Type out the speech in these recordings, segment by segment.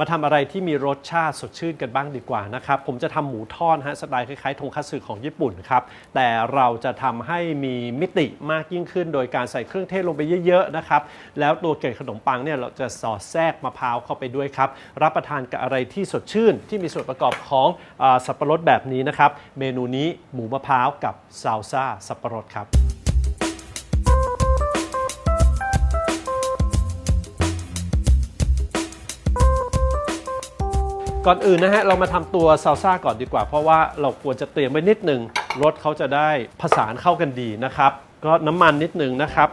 มาทำอะไรที่มีรสชาติสดชื่นกันบ้างดีกว่านะครับ ผมจะทำหมูทอดฮะสไตล์คล้ายๆทงคัตสึของญี่ปุ่นครับ แต่เราจะทำให้มีมิติมากยิ่งขึ้น โดยการใส่เครื่องเทศลงไปเยอะๆนะครับ แล้วตัวเกล็ดขนมปังเนี่ยเราจะสอดแทรกมะพร้าวเข้าไปด้วยครับ รับประทานกับอะไรที่สดชื่น ที่มีส่วนประกอบของอสับปะรดแบบนี้นะครับ เมนูนี้หมูมะพร้าวกับซาลซ่าสับปะรดครับ ก่อนอื่นนะฮะเรามาทำตัวซาลซ่าก่อนดีกว่า เพราะว่าเราควรจะเตรียมไว้นิดหนึ่งรสเขาจะได้ผสานเข้ากันดีนะครับ ก็น้ำมันนิดหนึ่งนะครับ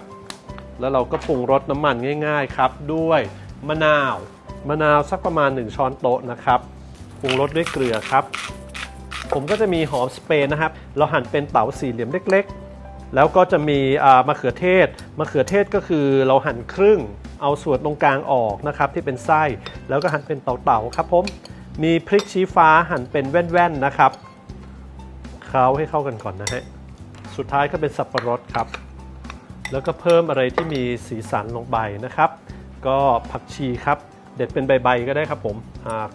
แล้วเราก็ปรุงรสน้ำมันง่าย ๆ ครับ ด้วยมะนาว มะนาวสักประมาณ 1 ช้อนโต๊ะนะครับปรุงรสด้วยเกลือครับ ผมก็จะมีหอมสเปนนะครับ เราหั่นเป็นเต๋าสี่เหลี่ยมเล็กๆ แล้วก็จะมีมะเขือเทศมะเขือเทศก็คือเราหั่นครึ่งเอาส่วนตรงกลางออกนะครับที่เป็นไส้แล้วก็หั่นเป็นเต๋าๆครับผม มีพริกชี้ฟ้าหั่นเป็นแว่นๆนะครับเคล้าให้เข้ากันก่อนนะฮะ สุดท้ายก็เป็นสับปะรดครับ แล้วก็เพิ่มอะไรที่มีสีสันลงไปนะครับ ก็ผักชีครับ เด็ดเป็นใบๆก็ได้ครับผม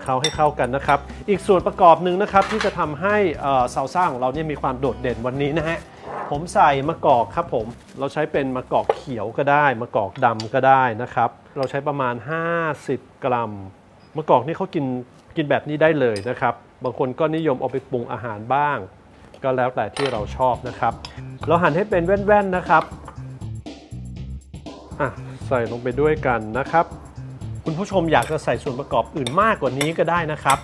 เคล้าให้เข้ากันนะครับ อีกส่วนประกอบหนึ่งนะครับที่จะทำให้เอ่อซาลซ่าของเราเนี่ยมีความโดดเด่นวันนี้นะฮะ ผมใส่มะกอกครับผม เราใช้เป็นมะกอกเขียวก็ได้ มะกอกดำก็ได้นะครับ เราใช้ประมาณ 50 กรัม มะกอกนี่เขากิน กินแบบนี้ได้เลยนะครับ บางคนก็นิยมเอาไปปรุงอาหารบ้าง ก็แล้วแต่ที่เราชอบนะครับ เราหั่นให้เป็นแว่นๆนะครับอะใส่ลงไปด้วยกันนะครับ คุณผู้ชมอยากจะใส่ส่วนประกอบอื่นมากกว่านี้ก็ได้นะครับ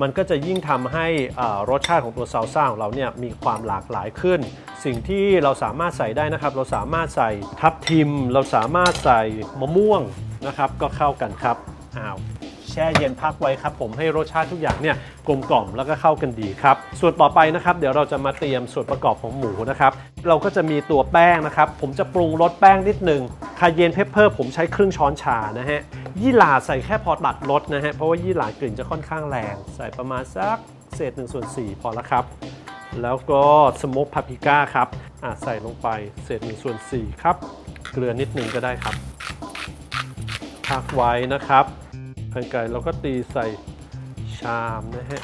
มันก็จะยิ่งทำให้อ่ารสชาติของตัวซาลซ่าของเราเนี่ยมีความหลากหลายขึ้น สิ่งที่เราสามารถใส่ได้นะครับ เราสามารถใส่ทับทิม เราสามารถใส่มะม่วงนะครับ ก็เข้ากันครับอ้าว ช่เย็นพักไว้ครับผมให้รสชาติทุกอย่างเนี่ยกลมกล่อมแล้วก็เข้ากันดีครับ ส่วนต่อไปนะครับ เดี๋ยวเราจะมาเตรียมส่วนประกอบของหมูนะครับ เราก็จะมีตัวแป้งนะครับ ผมจะปรุงรสแป้งนิดหนึ่งคาเยนเพปเปอร์ผมใช้ครึ่งช้อนชานะฮะยี่หร่าใส่แค่พอตัดรสนะฮะเพราะว่ายี่หร่ากลิ่นจะค่อนข้างแรง ใส่ประมาณสักเศษ1ส่วน4พอละครับ แล้วก็สโมกพาปริก้าครับอะใส่ลงไปเศษ1ส่วน4ครับ เกลือนิดหนึ่งก็ได้ครับพักไว้นะครับ ไข่ไก่เราก็ตีใส่ชามนะฮะ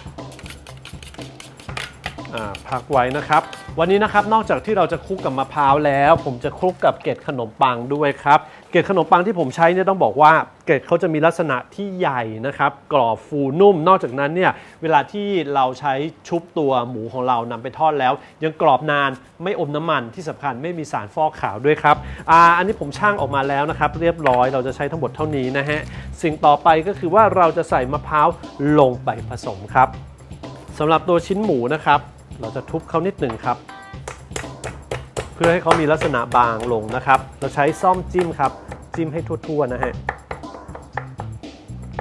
พักไว้นะครับ วันนี้นะครับนอกจากที่เราจะคลุกกับมะพร้าวแล้ว ผมจะคลุกกับเกล็ดขนมปังด้วยครับ เกล็ดขนมปังที่ผมใช้เนี่ยต้องบอกว่าเกล็ดเขาจะมีลักษณะที่ใหญ่นะครับกรอบฟูนุ่ม นอกจากนั้นเนี่ยเวลาที่เราใช้ชุบตัวหมูของเรานำไปทอดแล้ว ยังกรอบนานไม่อมน้ำมันที่สำคัญไม่มีสารฟอกขาวด้วยครับอ่าอันนี้ผมช่างออกมาแล้วนะครับ เรียบร้อยเราจะใช้ทั้งหมดเท่านี้นะฮะสิ่งต่อไปก็คือว่าเราจะใส่มะพร้าวลงไปผสมครับสำหรับตัวชิ้นหมูนะครับ เราจะทุบเขานิดหนึ่งครับ เพื่อให้เขามีลักษณะบางลงนะครับ เราใช้ซ่อมจิ้มครับ จิ้มให้ทั่วๆนะฮะ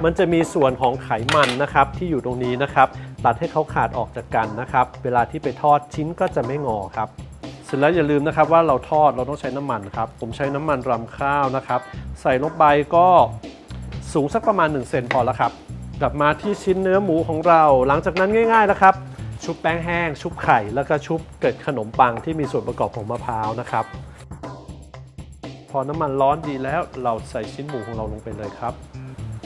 มันจะมีส่วนของไขมันนะครับที่อยู่ตรงนี้นะครับ ตัดให้เขาขาดออกจากกันนะครับ เวลาที่ไปทอดชิ้นก็จะไม่งอครับ เสร็จแล้วอย่าลืมนะครับว่าเราทอดเราต้องใช้น้ำมันครับ ผมใช้น้ำมันรำข้าวนะครับ ใส่ลงไปก็สูงสักประมาณ1เซนพอแล้วครับ กลับมาที่ชิ้นเนื้อหมูของเรา หลังจากนั้นง่ายๆนะครับ ชุบแป้งแห้ง ชุบไข่ แล้วก็ชุบเกล็ดขนมปังที่มีส่วนประกอบของมะพร้าวนะครับ พอน้ำมันร้อนดีแล้วเราใส่ชิ้นหมูของเราลงไปเลยครับ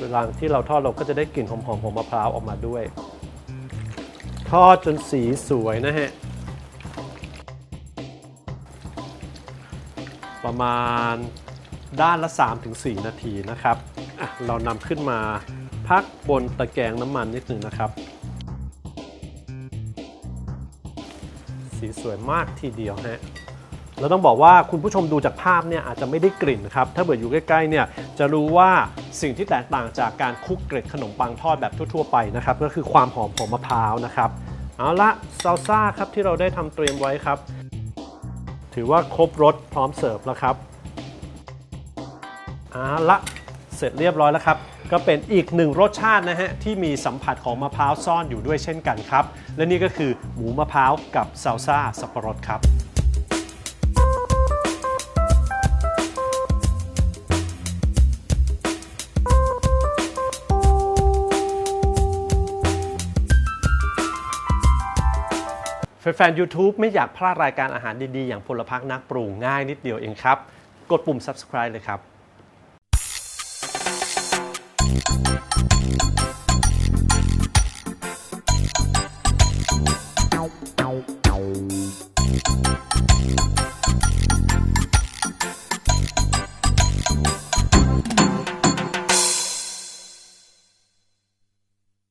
เวลาที่เราทอดเราก็จะได้กลิ่นหอมๆของมะพร้าวออกมาด้วย ทอดจนสีสวยนะฮะประมาณด้านละ 3-4 นาทีนะครับ เรานำขึ้นมาพักบนตะแกรงน้ำมันนิดหนึ่งนะครับ สีสวยมากทีเดียวฮะเราต้องบอกว่าคุณผู้ชมดูจากภาพเนี่ยอาจจะไม่ได้กลิ่นครับ ถ้าเบิดอยู่ใกล้ๆเนี่ยจะรู้ว่าสิ่งที่แตกต่างจากการคุกเกล็ดขนมปังทอดแบบทั่วๆไปนะครับ ก็คือความหอมของมะพร้าวนะครับ เอาละซาลซ่าครับที่เราได้ทำเตรียมไว้ครับ ถือว่าครบรสพร้อมเสิร์ฟแล้วครับเอาละ เสร็จเรียบร้อยแล้วครับ ก็เป็นอีกหนึ่งรสชาตินะฮะ ที่มีสัมผัสของมะพร้าวซ่อนอยู่ด้วยเช่นกันครับ และนี่ก็คือหมูมะพร้าวกับซาลซ่าสับปะรดครับแฟนๆ YouTube ไม่อยากพลาดรายการอาหารดีๆ อย่างพลพักนักปรุงง่ายนิดเดียวเองครับ กดปุ่ม subscribe เลยครับ Thank you.